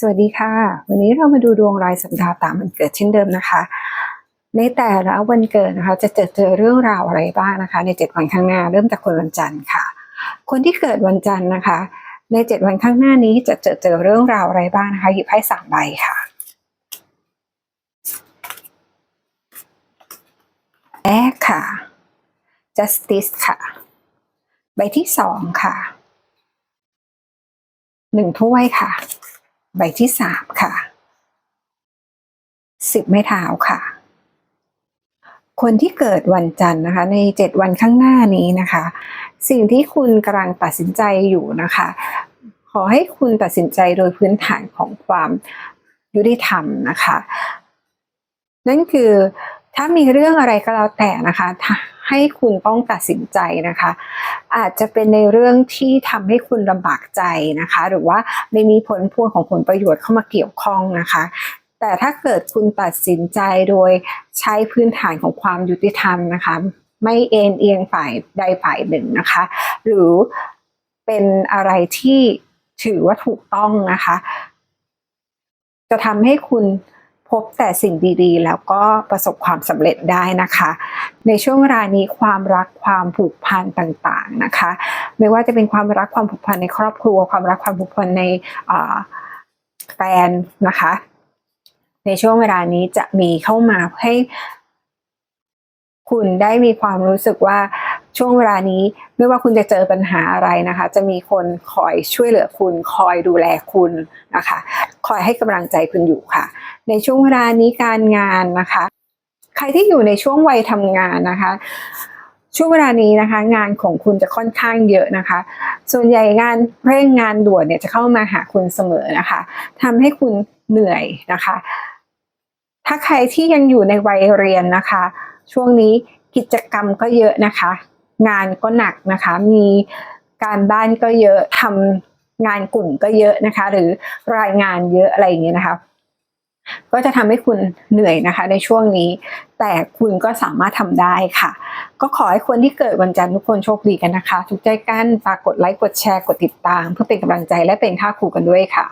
สวัสดีค่ะ วันนี้เรามาดูดวงรายสัปดาห์ตามวันเกิดเช่นเดิมนะคะ ในแต่ละวันเกิดนะคะ จะเจอเจอเรื่องราวอะไรบ้างนะคะ ในเจ็ดวันข้างหน้าเริ่มจากคนวันจันทร์ค่ะ คนที่เกิดวันจันทร์นะคะ ในเจ็ดวันข้างหน้านี้จะเจอเจอเรื่องราวอะไรบ้างนะคะหยิบไพ่สามใบค่ะแรกค่ะ justice ค่ะ ใบที่สองค่ะหนึ่งถ้วยค่ะ ใบที่สามค่ะสิบไม้เท้าค่ะ คนที่เกิดวันจันทร์นะคะ ในเจ็ดวันข้างหน้านี้นะคะ สิ่งที่คุณกำลังตัดสินใจอยู่นะคะ ขอให้คุณตัดสินใจโดยพื้นฐานของความยุติธรรมนะคะ นั่นคือถ้ามีเรื่องอะไรก็แล้วแต่นะคะ ให้คุณต้องตัดสินใจนะคะ อาจจะเป็นในเรื่องที่ทำให้คุณลำบากใจนะคะ หรือว่าไม่มีผลพวงของผลประโยชน์เข้ามาเกี่ยวข้องนะคะ แต่ถ้าเกิดคุณตัดสินใจโดยใช้พื้นฐานของความยุติธรรมนะคะ ไม่เอ็นเอียงฝ่ายใดฝ่ายหนึ่งนะคะ หรือเป็นอะไรที่ถือว่าถูกต้องนะคะ จะทำให้คุณ พบแต่สิ่งดีๆ แล้วก็ประสบความสำเร็จได้นะคะ ในช่วงเวลานี้ความรักความผูกพันต่างๆนะคะ ไม่ว่าจะเป็นความรักความผูกพันในครอบครัว ความรักความผูกพันในแฟนนะคะ ในช่วงเวลานี้จะมีเข้ามาให้คุณได้มีความรู้สึกว่าช่วงเวลานี้ไม่ว่าคุณจะเจอปัญหาอะไรนะคะ จะมีคนคอยช่วยเหลือคุณ คอยดูแลคุณนะคะ คอยให้กำลังใจคุณอยู่ค่ะ ในช่วงเวลานี้การงานนะคะ ใครที่อยู่ในช่วงวัยทำงานนะคะช่วงเวลานี้นะคะ งานของคุณจะค่อนข้างเยอะนะคะ ส่วนใหญ่งานเร่งงานด่วนเนี่ยจะเข้ามาหาคุณเสมอนะคะทำให้คุณเหนื่อยนะคะ ถ้าใครที่ยังอยู่ในวัยเรียนนะคะ ช่วงนี้กิจกรรมก็เยอะนะคะ งานก็หนักนะคะ มีการบ้านก็เยอะทำ งานกลุ่มก็เยอะนะคะ หรือรายงานเยอะอะไรอย่างเงี้ยนะคะ ก็จะทำให้คุณเหนื่อยนะคะ ในช่วงนี้ แต่คุณก็สามารถทำได้ค่ะ ก็ขอให้คนที่เกิดวันจันทร์ทุกคนโชคดีกันนะคะทุกใจกันฝากกดไลค์กดแชร์กดติดตาม เพื่อเป็นกำลังใจและเป็นค่าครูกันด้วยค่ะ